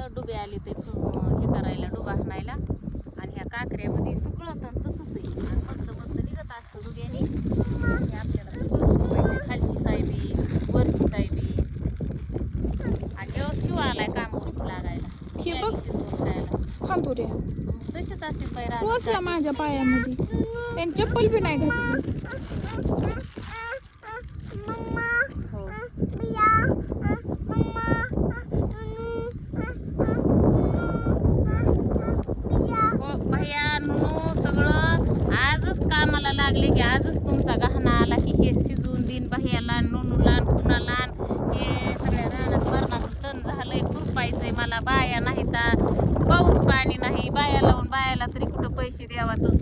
इथं डुबे आले ते हे करायला डुबा हाणायला आणि ह्या काकऱ्यामध्ये सगळं तर तसंच आहे. आणि मधलं मधलं निघत असतं डुब्याने. हे आपल्याला सगळं. खालची सायबी वरची सायबी. आणि शिव आलाय लागायला. खायला खांदोऱ्या मग तसेच बाहेर टोचला माझ्या पायामध्ये. त्यांनी चप्पल बी नाही घातली हो हो भैया सगळं आजच कामाला लागले की आजच तुमचा गहना आला की हे शिजवून देईन भैयाला नुनूला कुणाला हे सगळ्या रानात मरणाचं तण झालंय खुरपायचंय मला. बाया नाही तर पाऊस पाणी नाही. बाया लावून बायाला तरी कुठं पैसे द्यावा तू.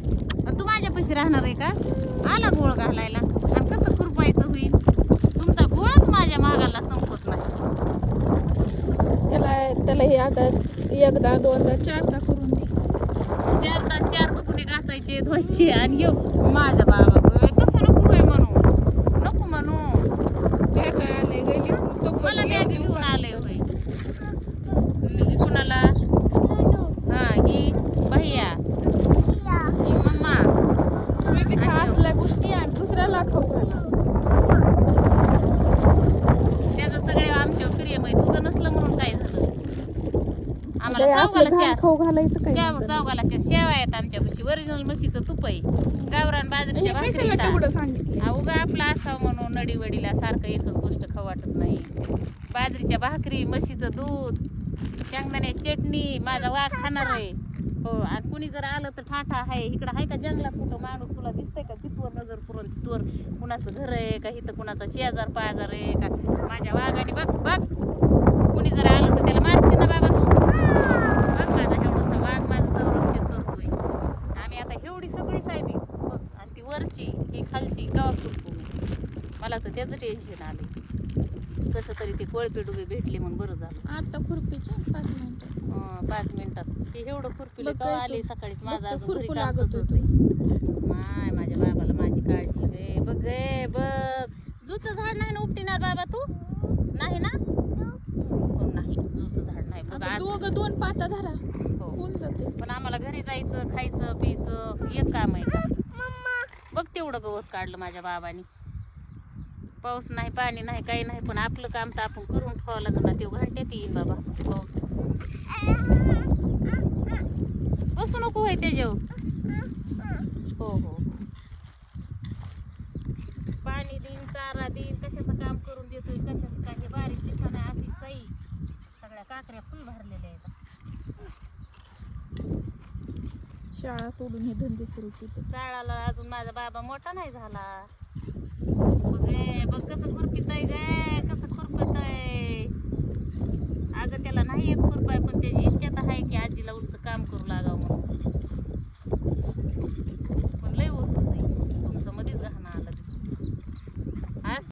तू माझ्या पैसे राहणार आहे का? आला गोळ घालायला. आणि कसं खुरपायचं होईल तुमचा गोळच माझ्या मागाला संपत नाही. त्याला त्याला हे आता एकदा दोनदा चारदा करून चार तास चार कुणी घासायचे धुवायचे आणि येऊ माझा बाबा होय, तसं नको होय म्हणू नको म्हणू भेटाय आले गेले तो मला बॅग घेऊन आले होय ही कुणाला हा ही भैया ही मम्मा तुम्ही बी खा असल्या गोष्टी आणि दुसऱ्याला खाऊ घाला त्याचं सगळे आमच्यावर प्रियम आहे तुझं नसलं म्हणून काय झालं आम्हाला लय चौघाला चार खाऊ घालायचं काय. चौघाला चार शेवा आहेत आमच्यापाशी ओरिजिनल म्हशीचं तुप आहे. गावरान बाजरीच्या भाकरी उगा आपला असावं म्हणून नडीवडीला सारखं एकच गोष्ट खाऊ वाटत नाही. बाजरीच्या भाकरी म्हशीचं दूध शेंगदाण्याची चटणी माझा वाघ खाणार आहे. हो आणि कुणी जर आलं तर ठाठा आहे. इकडं आहे का जंगलात कुठं माणूस? तुला दिसतंय का? तिथवर नजर पुरून तिथवर कुणाचं घर आहे का? इथं कुणाचा शेजार पाजार आहे का? माझ्या वाघाने बघ बघ. कुणी जर आलं तर त्याला मारची ना बाबा तू बघ माझा एवढंसं वाघ माझं संरक्षण करतोय आम्ही आता एवढी सगळी साहेबी बघ आणि ती वरची ही खालची कवा खुरपू मी मला तर त्याचं टेन्शन आलं कसं तरी ते कोळपे डुबे भेटले म्हणून बरं झालं. आता खुरपीचे पाच मिनिटं. पाच मिनिटात. ते एवढं खुरपिलं काय आले. सकाळीच माझं तू अजून घरी खुरपू काम लागत होती. आहे माय माझ्या बाबाला माझी काळजी गे बघ गे बघ. जूचं झाड नाही ना उपटिणार बाबा तू? नाही ना? नाही? जूचं झाड नाही. बघ दोघं दोन पाता धरा. हो. होऊन जाते पण आम्हाला घरी जायचं खायचं प्यायचं एक काम आहे का? बघ गवत काढलं माझ्या बाबानी. पाऊस नाही पाणी नाही काही नाही पण आपलं काम तर आपण करून ठेवावं लागतं ना. तेव्हा घंट्यात येईन बाबा पाऊस. बसू नको होय त्याच्यावर. हो हो. हो. पाणी देईन चारा देईन कशाचं काम करून देतोय कशाचं काही बारीक दिसाने अशी सई. सगळ्या काकऱ्या फुल भरलेल्या आहेत. शाळा सोडून हे धंदे सुरू केले. शाळाला अजून माझा बाबा मोठा नाही झाला. बघ बघ कसं खुरपित आहे ग कसं खुरपत आहे.